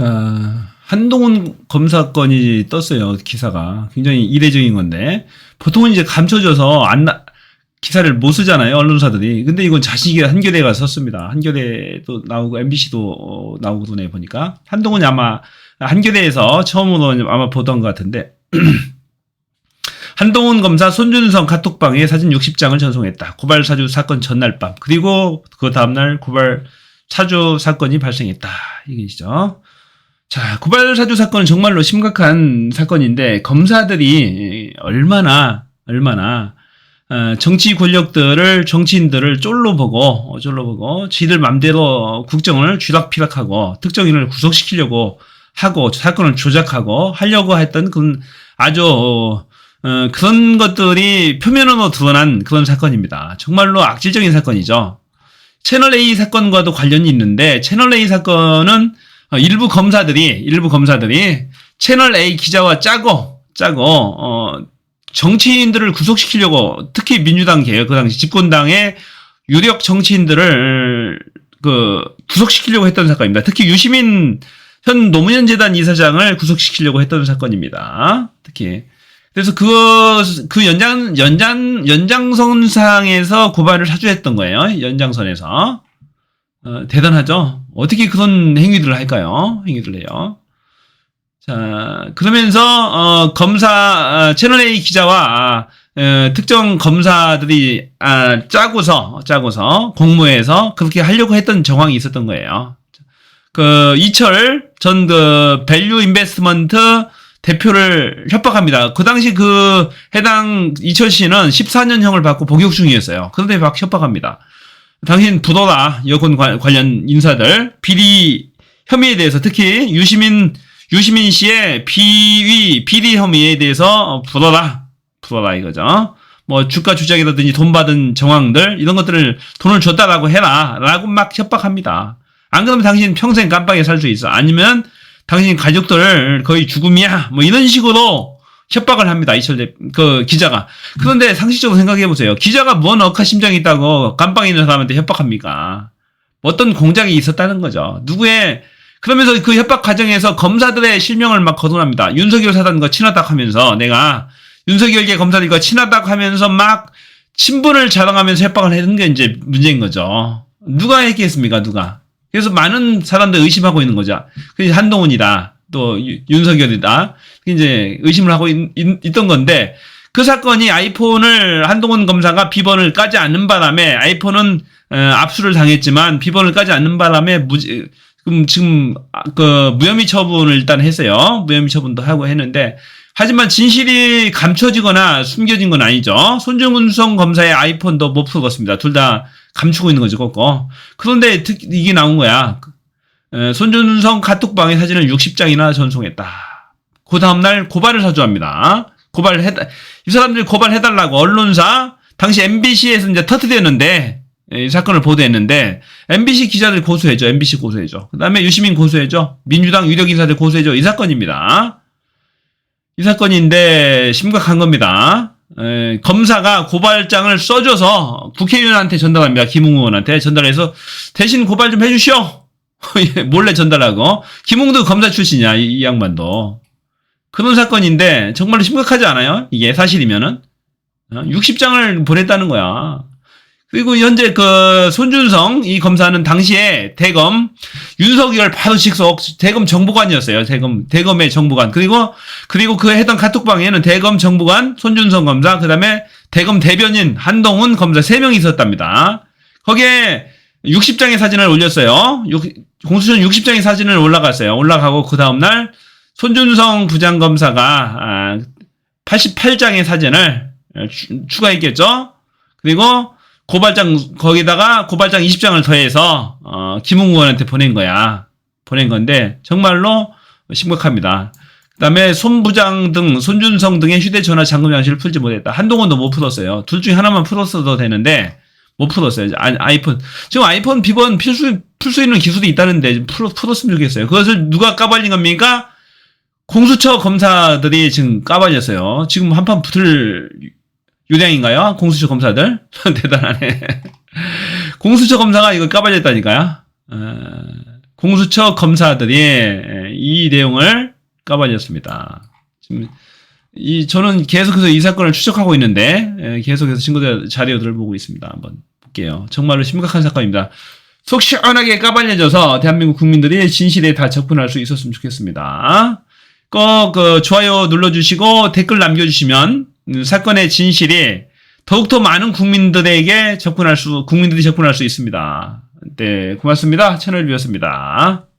자, 한동훈 검사 건이 떴어요. 기사가. 굉장히 이례적인 건데. 보통은 이제 감춰져서 안, 나- 기사를 못 쓰잖아요. 언론사들이. 근데 이건 자식이 한겨레가 썼습니다. 한겨레도 나오고, MBC도 어, 나오고 그러네, 보니까. 한동훈이 아마, 한겨레에서 처음으로 아마 보던 것 같은데. 한동훈 검사 손준성 카톡방에 사진 60장을 전송했다. 고발 사주 사건 전날 밤. 그리고 그 다음날 고발 사주 사건이 발생했다. 이게죠. 자, 고발 사주 사건은 정말로 심각한 사건인데 검사들이 얼마나 얼마나 어, 정치 권력들을 정치인들을 쫄로 보고 어, 쫄로 보고 지들 맘대로 국정을 쥐락피락하고 특정인을 구속시키려고 하고 사건을 조작하고 하려고 했던 그런 아주 어, 어, 그런 것들이 표면으로 드러난 그런 사건입니다. 정말로 악질적인 사건이죠. 채널 A 사건과도 관련이 있는데 채널 A 사건은 어, 일부 검사들이 일부 검사들이 채널 A 기자와 짜고 짜고 어 정치인들을 구속시키려고 특히 민주당 개혁 그 당시 집권당의 유력 정치인들을 그 구속시키려고 했던 사건입니다. 특히 유시민 현 노무현 재단 이사장을 구속시키려고 했던 사건입니다. 특히 그래서 그, 그 연장, 연장, 연장선상에서 고발을 사주했던 거예요. 연장선에서. 어, 대단하죠? 어떻게 그런 행위들을 할까요? 행위를 해요. 자, 그러면서, 어, 검사, 어, 채널A 기자와, 어, 특정 검사들이, 아, 짜고서, 짜고서, 공모해서 그렇게 하려고 했던 정황이 있었던 거예요. 그, 이철 전 그, 밸류 인베스트먼트 대표를 협박합니다. 그 당시 그 해당 이철 씨는 14년형을 받고 복역 중이었어요. 그런데 막 협박합니다. 당신 부도라 여권 관- 관련 인사들 비리 혐의에 대해서 특히 유시민 유시민 씨의 비위 비리 혐의에 대해서 부도라 부도라 이거죠. 뭐 주가 조작이라든지 돈 받은 정황들 이런 것들을 돈을 줬다라고 해라라고 막 협박합니다. 안 그러면 당신 평생 깜빡이 살수 있어. 아니면 당신 가족들 거의 죽음이야. 뭐 이런 식으로 협박을 합니다. 이철 대, 그 기자가. 그런데 상식적으로 생각해 보세요. 기자가 뭔 억하 심정이 있다고 깜빵 있는 사람한테 협박합니까? 어떤 공작이 있었다는 거죠. 누구의 그러면서 그 협박 과정에서 검사들의 실명을 막 거론합니다. 윤석열 사단과 친하다 하면서 내가 윤석열계 검사들과 친하다 하면서 막 친분을 자랑하면서 협박을 했는 게 이제 문제인 거죠. 누가 했겠습니까? 누가? 그래서 많은 사람들 의심하고 있는 거죠. 그게 한동훈이다. 또 유- 윤석열이다. 이제 의심을 하고 있, 던 건데 그 사건이 아이폰을 한동훈 검사가 비번을 까지 않는 바람에 아이폰은 어, 압수를 당했지만 비번을 까지 않는 바람에 무지 지금 지금 아, 그 무혐의 처분을 일단 했어요. 무혐의 처분도 하고 했는데 하지만 진실이 감춰지거나 숨겨진 건 아니죠. 손정은성 검사의 아이폰도 못 풀었습니다. 둘 다 감추고 있는 거죠, 그거. 그런데 특, 이게 나온 거야. 에, 손준성 카톡방의 사진을 60장이나 전송했다. 그 다음날 고발을 사주합니다. 고발을 해, 이 사람들이 고발해달라고 언론사, 당시 MBC에서 이제 터트렸는데, 이 사건을 보도했는데, MBC 기자들 고소해줘. MBC 고소해줘. 그 다음에 유시민 고소해줘. 민주당 유력 인사들 고소해줘. 이 사건입니다. 이 사건인데, 심각한 겁니다. 에, 검사가 고발장을 써줘서 국회의원한테 전달합니다. 김웅 의원한테 전달해서 대신 고발 좀 해주시오. 예, 몰래 전달하고 김웅도 검사 출신이야 이, 이 양반도 그런 사건인데 정말로 심각하지 않아요? 이게 사실이면은 어? 60장을 보냈다는 거야. 그리고 현재 그 손준성 이 검사는 당시에 대검 윤석열 바로 직속 대검 정보관이었어요. 대검 대검의 정보관 그리고 그리고 그 했던 카톡방에는 대검 정보관 손준성 검사 그다음에 대검 대변인 한동훈 검사 세 명이 있었답니다. 거기에 60장의 사진을 올렸어요. 육- 공수처는 60장의 사진을 올라갔어요. 올라가고 그 다음날 손준성 부장검사가 88장의 사진을 추- 추가했겠죠. 그리고 고발장 거기다가 고발장 20장을 더해서 어, 김웅 의원한테 보낸 거야. 보낸 건데 정말로 심각합니다. 그다음에 손 부장 등 손준성 등의 휴대전화 잠금 장치를 풀지 못했다. 한동훈도 못 풀었어요. 둘 중에 하나만 풀었어도 되는데 못 풀었어요. 아, 아이폰 지금 아이폰 비번 필수 풀 수 있는 기술이 있다는데 풀, 풀었으면 좋겠어요. 그것을 누가 까발린 겁니까? 공수처 검사들이 지금 까발렸어요. 지금 한판 붙을 요량인가요? 공수처 검사들? 대단하네. 공수처 검사가 이거 까발렸다니까요. 어, 공수처 검사들이 예, 이 내용을 까발렸습니다. 지금 이 저는 계속해서 이 사건을 추적하고 있는데 예, 계속해서 친구들 자료들을 보고 있습니다. 한번 볼게요. 정말로 심각한 사건입니다. 속 시원하게 까발려져서 대한민국 국민들이 진실에 다 접근할 수 있었으면 좋겠습니다. 꼭 그 좋아요 눌러주시고 댓글 남겨주시면 음, 사건의 진실이 더욱더 많은 국민들에게 접근할 수 국민들이 접근할 수 있습니다. 네 고맙습니다. 채널 비었습니다.